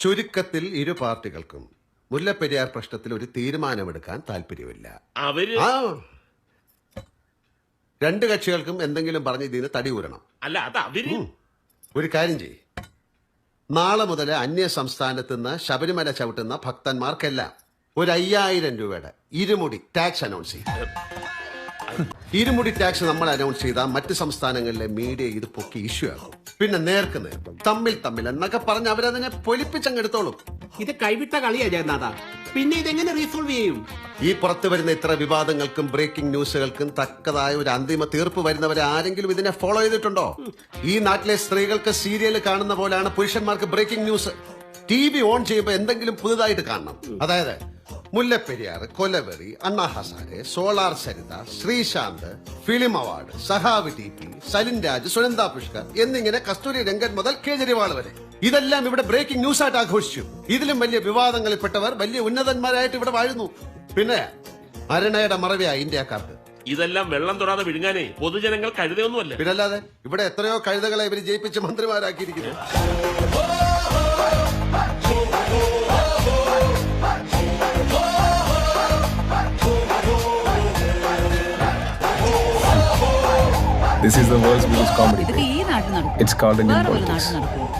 ചുരുക്കത്തിൽ ഇരു പാർട്ടികൾക്കും മുല്ലപ്പെരിയാർ പ്രശ്നത്തിൽ ഒരു തീരുമാനമെടുക്കാൻ താല്പര്യമില്ല. അവർ ആ. രണ്ട് കക്ഷികൾക്കും എന്തെങ്കിലും പറഞ്ഞ് ഇതിന് തടി ഊരണം. അല്ല അത് അവർ ഒരു കാര്യം ചെയ് നാളെ മുതൽ അന്യ സംസ്ഥാനത്ത് നിന്ന് ശബരിമല ചവിട്ടുന്ന ഭക്തന്മാർക്കെല്ലാം ഒരു അയ്യായിരം രൂപയുടെ ഇരുമുടി ടാക്സ് അനൗൺസ് ചെയ്യും. ഇരുമുടി ടാക്സ് നമ്മൾ അനൗൺസ് ചെയ്താൽ മറ്റ് സംസ്ഥാനങ്ങളിലെ മീഡിയ ഇത് പൊക്കി ഇഷ്യൂ ആകും. പിന്നെ നേർക്ക് നേർ തമ്മിൽ തമ്മിൽ എന്നൊക്കെ പറഞ്ഞ് അവരതിനെ പൊലിപ്പിച്ചങ്ങെടുത്തോളും ഇത് കൈവിട്ട കളിയാ ജയനാഥ പിന്നെ ഇതെങ്ങനെ റീസോൾവ് ചെയ്യും? ഈ പുറത്തു വരുന്ന ഇത്ര വിവാദങ്ങൾക്കും ബ്രേക്കിംഗ് ന്യൂസുകൾക്കും തക്കതായ ഒരു അന്തിമ തീർപ്പ് വരുന്നവരെ ആരെങ്കിലും ഇതിനെ ഫോളോ ചെയ്തിട്ടുണ്ടോ? ഈ നാട്ടിലെ സ്ത്രീകൾക്ക് സീരിയൽ കാണുന്ന പോലെയാണ് പുരുഷന്മാർക്ക് breaking news T V on ചെയ്യുമ്പോൾ എന്തെങ്കിലും പുതുതായിട്ട് കാണണം. അതായത് Mullaperiyar Kolaveri Anna Hazare solar Saritha Sreesanth film award സഹാബ് T P Salim Raj Sunanda Pushkar എന്നിങ്ങനെ കസ്തൂരി രംഗൻ മുതൽ കേജ്രിവാൾ വരെ. ഇതെല്ലാം ഇവിടെ ബ്രേക്കിംഗ് ന്യൂസ് ആയിട്ട് ആഘോഷിച്ചു. ഇതിലും വലിയ വിവാദങ്ങളിൽപ്പെട്ടവർ വലിയ ഉന്നതന്മാരായിട്ട് ഇവിടെ വാഴുന്നു. പിന്നെ അരണയുടെ മറവിയാ ഇന്ത്യക്കാർക്ക്. ഇതെല്ലാം വെള്ളം തൊടാതെ വിഴുങ്ങാനേ പൊതുജനങ്ങൾ കഴുതയൊന്നുമല്ല. പിന്നല്ലാതെ ഇവിടെ എത്രയോ കഴുതകളെ ഇവർ ജയിപ്പിച്ച് മന്ത്രിമാരാക്കിയിരിക്കുന്നു. This is the world's biggest comedy. ഇതൊക്കെ ഈ നാട്ടിൽ നടക്കും